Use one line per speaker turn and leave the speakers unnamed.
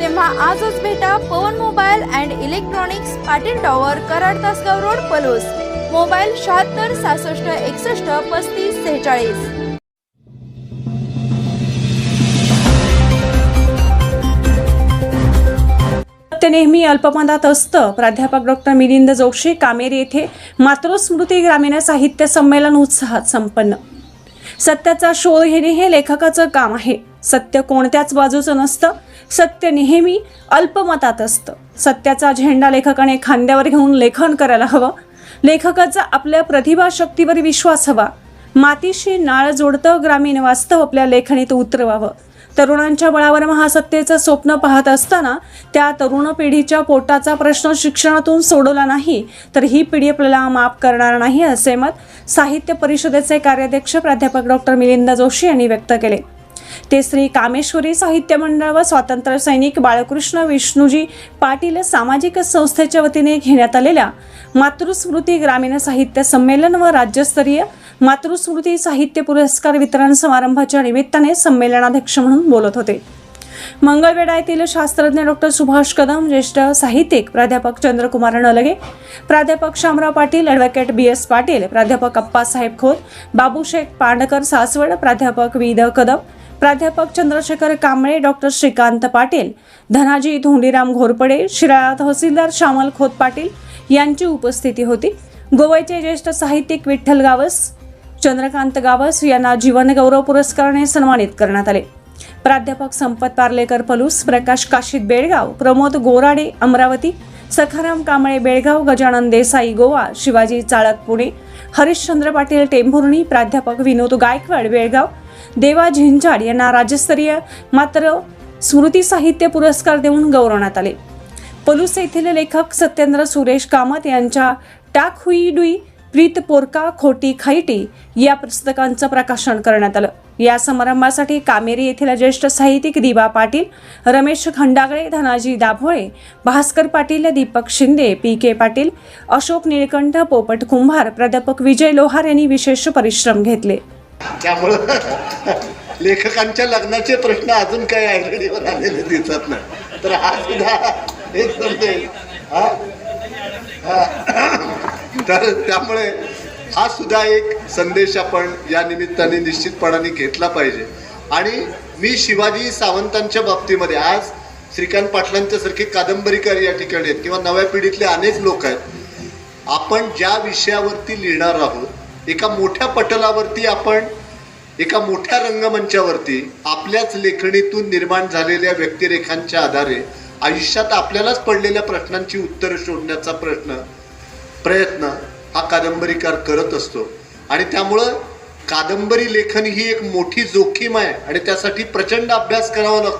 तेव्हा आजच भेटा Pawan mobile and electronics Patil tower Karad Tasgaon road Palus mobile शहात्तर सहासष्ट एकसष्ट पस्तीस सेहेचाळीस
सत्य नेहमी अल्पमदात असतं प्राध्यापक डॉक्टर मिलिंद जोशी कामेरी येथे मातृस्मृती ग्रामीण साहित्य संमेलन उत्साहात संपन्न सत्याचा शोध घेणे हे लेखकाचं काम आहे सत्य कोणत्याच बाजूचं नसतं सत्य नेहमी अल्पमतात असतं सत्याचा झेंडा लेखकाने खांद्यावर घेऊन लेखन करायला हवं लेखकाचा आपल्या प्रतिभा शक्तीवर विश्वास हवा मातीशी नाळ जोडतं ग्रामीण वास्तव आपल्या लेखणीत उतरवावं तरुणांच्या बळावर महासत्तेचं स्वप्न पाहत असताना त्या तरुण पिढीच्या पोटाचा प्रश्न शिक्षणातून सोडवला नाही तर ही पिढी आपल्याला माफ करणार नाही असे मत साहित्य परिषदेचे कार्याध्यक्ष प्राध्यापक डॉक्टर मिलिंद जोशी यांनी व्यक्त केले ते श्री कामेश्वरी साहित्य मंडळ व स्वातंत्र्य सैनिक बाळकृष्ण विष्णूजी पाटील सामाजिक संस्थेच्या वतीने घेण्यात आलेल्या मातृस्मृती ग्रामीण साहित्य संमेलन व राज्यस्तरीय मातृस्मृती साहित्य पुरस्कार वितरण समारंभाच्या निमित्ताने संमेलनाध्यक्ष म्हणून बोलत होते मंगळवेढा येथील शास्त्रज्ञ डॉक्टर सुभाष कदम ज्येष्ठ साहित्यिक प्राध्यापक चंद्रकुमार नलगे प्राध्यापक Shamrao Patil advocate B S Patil प्राध्यापक अप्पासाहेब खोत बाबूशेख पांडकर सासवड प्राध्यापक वी कदम प्राध्यापक चंद्रशेखर कांबळे डॉक्टर श्रीकांत पाटील धनाजी धोंडीराम घोरपडे शिराळा तहसीलदार श्यामल खोत पाटील यांची उपस्थिती होती गोव्याचे ज्येष्ठ साहित्यिक विठ्ठल गावस चंद्रकांत गावस यांना जीवनगौरव पुरस्काराने सन्मानित करण्यात आले प्राध्यापक संपत पार्लेकर पलूस प्रकाश काशीद बेळगाव प्रमोद गोराडे अमरावती सखाराम कांबळे बेळगाव गजानन देसाई गोवा शिवाजी चाळक पुणे हरिश्चंद्र पाटील टेंभुर्णी प्राध्यापक विनोद गायकवाड बेळगाव देवा झिंझाड यांना राज्यस्तरीय मात्र स्मृती साहित्य पुरस्कार देऊन गौरवण्यात आले पलूस येथील लेखक सत्येंद्र सुरेश कामत यांच्या टाक हुई डुई प्रीत पोरका खोटी खाईटी या पुस्तकांचं प्रकाशन करण्यात आलं या समारंभासाठी कामेरी येथील ज्येष्ठ साहित्यिक दिबा पाटील रमेश खंडागळे धनाजी दाभोळे भास्कर पाटील दीपक शिंदे पी के पाटील अशोक निळकंठ पोपट कुंभार प्राध्यापक विजय लोहार यांनी विशेष परिश्रम घेतले
त्यामुळं लेखकांच्या लग्नाचे प्रश्न अजून काही आयडीवर आलेले दिसत नाही तर हा सुद्धा एक संदेश तर त्यामुळे हा सुद्धा एक संदेश आपण या निमित्ताने निश्चितपणाने घेतला पाहिजे आणि मी शिवाजी सावंतांच्या बाबतीमध्ये आज श्रीकांत सारखे कादंबरीकार या ठिकाणी आहेत किंवा नव्या पिढीतले अनेक लोक आहेत आपण ज्या विषयावरती लिहिणार आहोत एका मोठ्या पटलावरती आपण एका मोठ्या रंगमंचावरती आपल्याच लेखणीतून निर्माण झालेल्या व्यक्तिरेखांच्या आधारे आयुष्यात आपल्यालाच पडलेल्या प्रश्नांची उत्तरं शोधण्याचा प्रश्न प्रयत्न हा कादंबरीकार करत असतो आणि त्यामुळं कादंबरी लेखन ही एक मोठी जोखीम आहे आणि त्यासाठी प्रचंड अभ्यास करावा लागतो